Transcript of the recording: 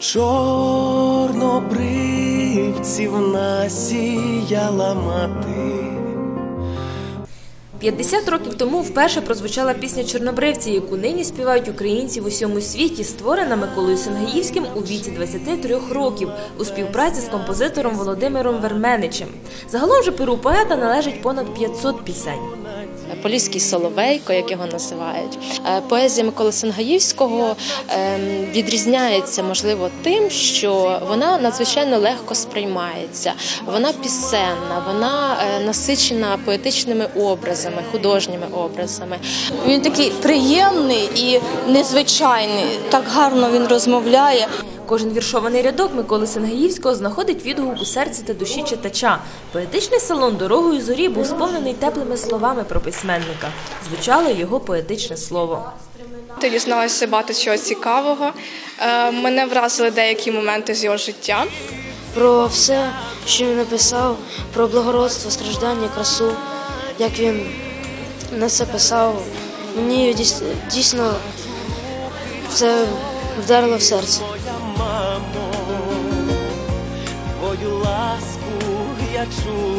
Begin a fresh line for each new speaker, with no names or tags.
Чорнобривців насіяла мати.
50 років тому вперше прозвучала пісня Чорнобривці, яку нині співають українці в усьому світі, створена Миколою Сенгаївським у віці 23 років у співпраці з композитором Володимиром Верменичем. Загалом же перу поета належить понад 500 пісень.
Поліський Соловейко, як його називають. Е, Поезія Миколи Сенгаївського ем, відрізняється, можливо, тим, що вона надзвичайно легко сприймається. Вона пісенна, вона е, насичена поетичними образами, художніми образами.
Він такий приємний і незвичайний. Так гарно він розмовляє.
Кожен віршований рядок Миколи Сенгаївського знаходить відгук у серці та душі читача. Поетичний салон дорогою зорі був сповнений теплими словами про письменника. Звучало його поетичне слово.
Я дізналася багато чого цікавого. Е, Мене вразили деякі моменти з його життя.
про все, що він написав, про благородство, страждання, красу, як він на це писав. Мені дійс- дійсно це вдарило в серце.
svoju lasku ja čuvam